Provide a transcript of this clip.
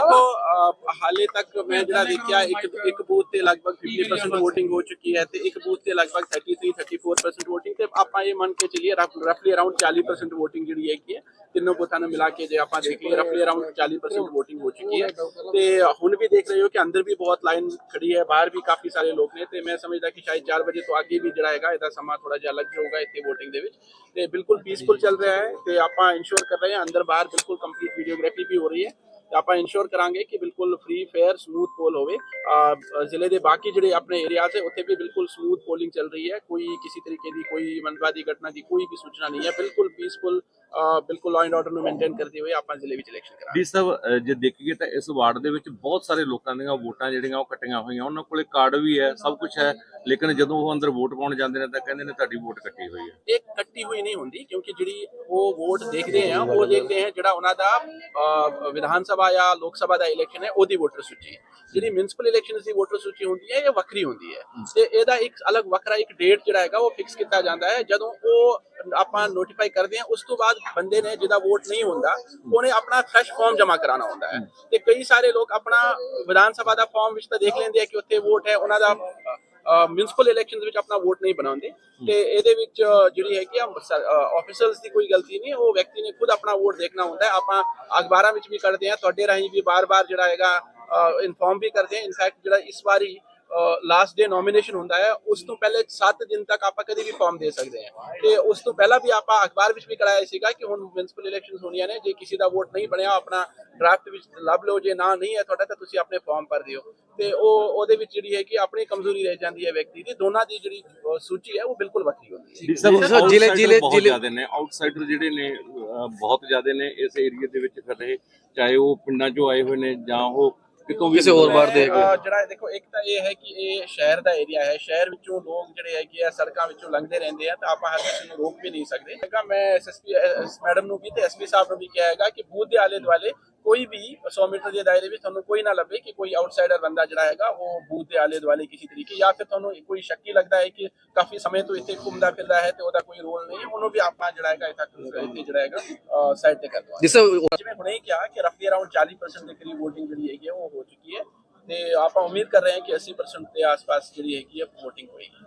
ਦੇਖੋ ਹਾਲੇ ਤੱਕ ਮੈਂ ਜਿਹੜਾ ਦੇਖਿਆ ਇੱਕ ਇੱਕ ਬੂਥ ਤੇ ਲਗਭਗ 50% VOTING ਹੋ ਚੁੱਕੀ ਹੈ ਤੇ ਇੱਕ ਬੂਥ ਤੇ ਲਗਭਗ 33 34% VOTING ਤੇ ਆਪਾਂ ਇਹ ਮੰਨ ਕੇ ਚੱਲੀਏ ਰਫਲੀ ਅਰਾਊਂਡ 40% VOTING ਜਿਹੜੀ ਹੈਗੀ ਹੈ, ਤਿੰਨੋਂ ਬੂਥਾਂ ਨੂੰ ਮਿਲਾ ਕੇ ਜੇ ਆਪਾਂ ਦੇਖ ਲਈਏ ਰਫਲੀ ਅਰਾਊਂਡ 40% VOTING ਹੋ ਚੁੱਕੀ ਹੈ। ਤੇ ਹੁਣ ਵੀ ਦੇਖ ਰਹੇ ਹੋ ਕਿ ਅੰਦਰ ਵੀ ਬਹੁਤ ਲਾਈਨ ਖੜੀ ਹੈ, ਬਾਹਰ ਵੀ ਕਾਫੀ ਸਾਰੇ ਲੋਕ ਨੇ ਤੇ ਮੈਂ ਸਮਝਦਾ ਕਿ ਸ਼ਾਇਦ 4 ਵਜੇ ਤੋਂ ਅੱਗੇ ਵੀ ਜਿਹੜਾ ਹੈਗਾ, ਇਹਦਾ ਸਮਾਂ ਥੋੜਾ ਜਿਹਾ ਅਲੱਗ ਜਾਊਗਾ ਇੱਥੇ VOTING ਦੇ ਵਿੱਚ। ਤੇ ਬਿਲਕੁਲ ਪੀਸਫੁਲ ਚੱਲ ਰਿਹਾ ਹੈ ਤੇ ਆਪਾਂ ਇਨਸ਼ੋਰ ਕਰ ਰਹੇ ਹਾਂ, ਅੰਦਰ ਬਾਹਰ ਬਿਲਕੁਲ ਕੰਪਲੀਟ ਵੀਡੀਓਗ੍ਰਾਫੀ ਵੀ ਹੋ ਰਹੀ ਹੈ। ਆਪਾਂ ਇਨਸ਼ੋਰ ਕਰਾਂਗੇ ਕਿ ਬਿਲਕੁਲ ਫ੍ਰੀ ਫੇਅਰ ਸਮੂਥ ਪੋਲ ਹੋਵੇ। ਜ਼ਿਲ੍ਹੇ ਦੇ ਬਾਕੀ ਜਿਹੜੇ ਆਪਣੇ ਏਰੀਆਜ਼ ਹੈ ਉੱਥੇ ਵੀ ਬਿਲਕੁਲ ਸਮੂਥ ਪੋਲਿੰਗ ਚੱਲ ਰਹੀ ਹੈ। ਕੋਈ ਕਿਸੇ ਤਰੀਕੇ ਦੀ ਕੋਈ ਮੰਦਵਾਦੀ ਘਟਨਾ ਦੀ ਕੋਈ ਵੀ ਸੂਚਨਾ ਨਹੀਂ ਹੈ। ਬਿਲਕੁਲ ਪੀਸਫੁਲ ਬਿਲਕੁਲ ਲਾਅ ਐਂਡ ਆਰਡਰ ਨੂੰ ਮੇਨਟੇਨ ਕਰਦੇ ਹੋਏ ਆਪਾਂ ਜ਼ਿਲ੍ਹੇ ਵਿੱਚ ਇਲੈਕਸ਼ਨ ਕਰਾਂਗੇ। ਡੀ ਸਾਹਿਬ ਜੇ ਦੇਖੀਏ ਤਾਂ ਇਸ ਵਾਰਡ ਦੇ ਵਿੱਚ ਬਹੁਤ ਸਾਰੇ ਲੋਕਾਂ ਦੀਆਂ ਵੋਟਾਂ ਜਿਹੜੀਆਂ ਉਹ ਕੱਟੀਆਂ ਹੋਈਆਂ। ਉਹਨਾਂ ਕੋਲੇ ਕਾਰਡ ਵੀ ਹੈ, ਸਭ ਕੁਝ ਹੈ। ਲੇਕਿਨ ਜਦੋਂ ਉਹ ਅੰਦਰ ਵੋਟ ਪਾਉਣ ਜਾਂਦੇ ਨੇ ਤਾਂ ਕਹਿੰਦੇ ਨੇ ਤੁਹਾਡੀ ਵੋਟ ਕੱਟੀ ਹੋਈ ਹੈ। ਇਹ ਕੱਟੀ ਹੋਈ ਨਹੀਂ ਹੁੰਦੀ ਕਿਉਂਕਿ ਜਿਹੜੀ ਉਹ ਵੋਟ ਦੇਖਦੇ ਆ, ਉਹ ਦੇਖਦੇ ਆ ਜਿਹੜਾ ਉਹਨਾਂ ਦਾ ਵਿਧਾਨ ਸਭਾ ਜਾਂ ਲੋਕ ਸਭਾ ਦਾ ਇਲੈਕਸ਼ਨ ਹੈ, ਉਹਦੀ ਵੋਟਰ ਸੂਚੀ। ਜਿਹੜੀ ਮਿਊਨਿਸਪਲ ਇਲੈਕਸ਼ਨਸ ਦੀ ਵੋਟਰ ਸੂਚੀ ਹੁੰਦੀ ਹੈ, ਇਹ ਵੱਖਰੀ ਹੁੰਦੀ ਹੈ। ਤੇ ਇਹਦਾ ਇੱਕ ਅਲੱਗ ਵੱਖਰਾ ਇੱਕ ਡੇਟ ਜਿਹੜਾ ਹੈਗਾ, ਉਹ ਫਿਕਸ ਕੀਤਾ ਜਾਂਦਾ ਹੈ। ਜਦੋਂ ਉਹ ਆਪਾਂ ਨੋਟੀਫਾਈ ਕਰਦੇ ਹਾਂ, ਉਸ ਤੋਂ ਬਾਅਦ ਬੰਦੇ ਨੇ ਜਿਹਦਾ ਵੋਟ ਨਹੀਂ ਹੁੰਦਾ, ਉਹਨੇ ਆਪਣਾ ਫਰੈਸ਼ ਫਾਰਮ ਜਮ੍ਹਾਂ ਕਰਾਉਣਾ ਹੁੰਦਾ ਹੈ। ਤੇ ਕਈ ਸਾਰੇ ਲੋਕ ਆਪਣਾ ਵਿਧਾਨ ਸਭਾ ਦਾ ਫਾਰਮ ਵਿੱਚ ਤਾਂ ਦੇਖ ਲੈਂਦੇ ਆ ਕਿ ਉੱਥੇ ਵੋਟ ਹੈ, ਉਹਨਾਂ ਦਾ ਮਿਊਨਿਸਪਲ ਇਲੈਕਸ਼ਨਸ ਵਿੱਚ ਆਪਣਾ ਵੋਟ ਨਹੀਂ ਬਣਾਉਂਦੇ। ਤੇ ਇਹਦੇ ਵਿੱਚ ਜਿਹੜੀ ਹੈਗੀ ਆ ਆਫੀਸਰਸ ਦੀ ਕੋਈ ਗਲਤੀ ਨਹੀਂ ਉਹ ਵਿਅਕਤੀ ਨੇ ਖੁਦ ਆਪਣਾ ਵੋਟ ਦੇਖਣਾ ਹੁੰਦਾ ਹੈ। ਆਪਾਂ ਅਖਬਾਰਾਂ ਵਿੱਚ ਵੀ ਕਰਦੇ ਆ ਤੁਹਾਡੇ ਰਾਹੀਂ ਵੀ ਬਾਰ-ਬਾਰ ਜਿਹੜਾ ਹੈਗਾ ਇਨਫੋਰਮ ਵੀ ਕਰਦੇ ਆ ਇਨਫੈਕਟ ਜਿਹੜਾ ਇਸ ਵਾਰੀ ਲਾਸਟ ਡੇ ਨੋਮੀਨੇਸ਼ਨ ਹੁੰਦਾ ਹੈ ਉਸ ਤੋਂ ਪਹਿਲੇ 7 ਦਿਨ ਤੱਕ ਆਪਾਂ ਕਦੇ ਵੀ ਫਾਰਮ ਦੇ ਸਕਦੇ ਹਾਂ। ਤੇ ਉਸ ਤੋਂ ਪਹਿਲਾਂ ਵੀ ਆਪਾਂ ਅਖਬਾਰ ਵਿੱਚ ਵੀ ਕਰਾਇਆ ਸੀਗਾ ਕਿ ਹੁਣ ਮਿਊਨਿਸਪਲ ਇਲੈਕਸ਼ਨਸ ਹੋਣੀਆਂ ਨੇ ਜੇ ਕਿਸੇ ਦਾ ਵੋਟ ਨਹੀਂ ਬਣਿਆ ਆਪਣਾ ਡਰਾਫਟ ਵਿੱਚ ਲੱਭ ਲਓ ਜੇ ਨਾ ਨਹੀਂ ਹੈ ਤੁਹਾਡਾ ਤਾਂ ਤੁਸੀਂ ਆਪਣੇ ਫਾਰਮ ਭਰ ਦਿਓ। ਤੇ ਉਹ ਉਹਦੇ ਵਿੱਚ ਜਿਹੜੀ ਹੈ ਕਿ ਆਪਣੀ ਕਮਜ਼ੋਰੀ ਰਹਿ ਜਾਂਦੀ ਹੈ ਵਿਅਕਤੀ ਦੀ ਦੋਨਾਂ ਦੀ ਜਿਹੜੀ ਸੂਚੀ ਹੈ ਉਹ ਬਿਲਕੁਲ ਵੱਖਰੀ ਹੁੰਦੀ ਹੈ। ਜ਼ਿਲ੍ਹੇ- ਜ਼ਿਲ੍ਹੇ- ਬਹੁਤ ਜ਼ਿਲ੍ਹੇ- ਜ਼ਿਆਦੇ ਨੇ ਆਊਟਸਾਈਡਰ ਜਿਹੜੇ ਨੇ ਬਹੁਤ ਜ਼ਿਆਦੇ ਨੇ ਇਸ ਏਰੀਆ ਦੇ ਵਿੱਚ ਫਿਰ ਰਹੇ ਚਾਹੇ ਉਹ ਪਿੰਡਾਂ ਚੋਂ ਆਏ ਹੋਏ ਨੇ ਜਾਂ ਉਹ ਕਿਤੋਂ ਵੀ ਕਿਸੇ ਹੋਰ ਵਾਰ ਦੇ ਅਹ ਜਿਹੜਾ ਦੇਖੋ ਇੱਕ ਤਾਂ ਇਹ ਹੈ ਕਿ ਇਹ ਸ਼ਹਿਰ ਦਾ ਏਰੀਆ ਹੈ। ਸ਼ਹਿਰ ਵਿੱਚੋਂ ਲੋਕ ਜਿਹੜੇ ਹੈਗੇ ਆ ਸੜਕਾਂ ਵਿੱਚੋਂ ਲੰਘਦੇ ਰਹਿੰਦੇ ਆ ਤਾਂ ਆਪਾਂ ਹਰ ਕਿਸੇ ਨੂੰ ਰੋਕ ਵੀ ਨਹੀਂ ਸਕਦੇ। ਹੈਗਾ ਮੈਂ ਐਸਐਸਪੀ ਮੈਡਮ ਨੂੰ ਵੀ ਤੇ ਐਸਪੀ ਸਾਹਿਬ ਨੂੰ ਵੀ ਕਿਹਾ ਹੈਗਾ ਕਿ ਬੂਥ ਦੇ ਆਲੇ ਦੁਆਲੇ ਕੋਈ ਵੀ 100 ਮੀਟਰ ਦੇ ਦਾਇਰੇ ਵਿੱਚ ਤੁਹਾਨੂੰ ਕੋਈ ਨਾ ਲੱਭੇ ਕਿ ਕੋਈ ਆਊਟਸਾਈਡਰ ਬੰਦਾ ਜਿਹੜਾ ਹੈਗਾ ਉਹ ਬੂਥ ਦੇ ਆਲੇ ਦੁਆਲੇ ਕਿਸੇ ਤਰੀਕੇ ਜਾਂ ਫਿਰ ਤੁਹਾਨੂੰ ਕੋਈ ਸ਼ੱਕੀ ਲੱਗਦਾ ਹੈ ਕਿ ਕਾਫੀ ਸਮੇਂ ਤੋਂ ਇੱਥੇ ਘੁੰਮਦਾ ਫਿਰਦਾ ਹੈ ਤੇ ਉਹਦਾ ਕੋਈ ਰੋਲ ਨਹੀਂ ਉਹਨੂੰ ਵੀ ਆਪਾਂ ਜਿਹੜਾ ਹੈਗਾ ਇੱਥੇ ਇੱਥੇ ਜਿਹੜਾ ਹੈਗਾ ਸਾਈਡ ਤੇ ਕਰ ਦਵਾਂਗੇ। ਜਿਵੇਂ ਹੁਣੇ ਹੀ ਕਿਹਾ ਕਿ ਰਫਲੀ ਅਰਾਊਂਡ 40% ਦੇ ਕਰੀਬ VOTING ਜਿਹੜੀ ਹੈਗੀ ਉਹ ਹੋ ਚੁੱਕੀ ਹੈ ਤੇ ਆਪਾਂ ਉਮੀਦ ਕਰ ਰਹੇ ਹਾਂ ਕਿ 80% ਦੇ ਆਸ-ਪਾਸ ਜਿਹੜੀ ਹੈਗੀ ਹੈ VOTING ਹੋਏਗੀ।